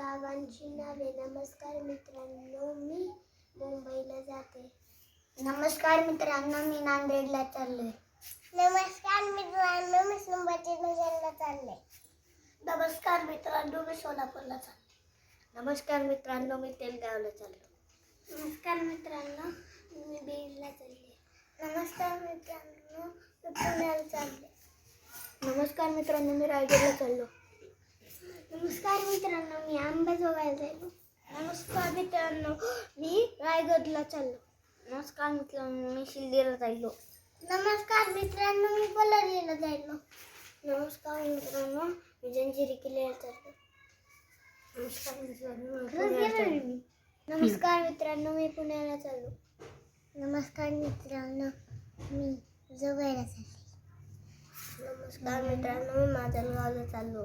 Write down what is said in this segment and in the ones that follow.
गावांची नावे. नमस्कार मित्रांनो मी मुंबईला जाते. नमस्कार मित्रांनो मी नांदेडला चाललोय. नमस्कार मित्रांनो मी संभाजीनगरला चालले नमस्कार मित्रांनो मी सोलापूरला चालले नमस्कार मित्रांनो मी तेलगावला चाललो नमस्कार मित्रांनो मी बीडला चालले नमस्कार मित्रांनो मी पुण्याला चालले नमस्कार मित्रांनो मी रायगडला चाललो नमस्कार मित्रांनो मी अंबाजोगाईला चाललो नमस्कार मित्रांनो मी रायगडला चाललो. नमस्कार मित्रांनो मी शिर्डीला चाललो नमस्कार मित्रांनो मी पलारीला चाललो नमस्कार मित्रांनो मी जंजिरी किल्ल्याला चाललो. नमस्कार मित्रांनो मी पुण्याला चाललो. नमस्कार मित्रांनो मी पुण्याला चाललो. नमस्कार मित्रांनो मी जवळला चालले नमस्कार मित्रांनो मी माजलगावला चाललो.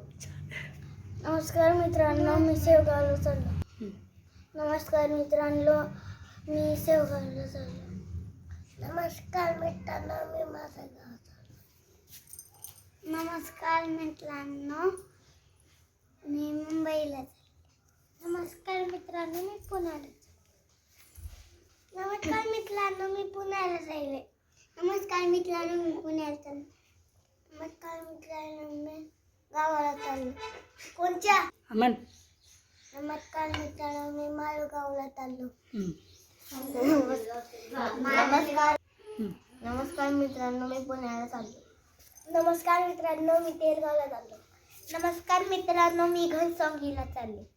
नमस्कार मित्रांनो मी शेवगावला चाललो. नमस्कार मित्रांनो मी शेवगावला चाललो. नमस्कार मित्रांनो मी माझं गाव चाललो. नमस्कार मित्रांनो मी मुंबईला नमस्कार मित्रांनो मी पुण्याला नमस्कार मित्रांनो मी पुण्याला चालले. नमस्कार मित्रांनो मी पुण्याला चालले. नमस्कार मित्रांनो मी गावाला चाललो. कोणच्या? अमन. नमस्कार मित्रांनो मी माळगावला चाललो. नमस्कार. नमस्कार मित्रांनो मी पुण्याला चाललो. नमस्कार मित्रांनो मी तेलगावला चाललो. नमस्कार मित्रांनो मी घनसंगीला चालले.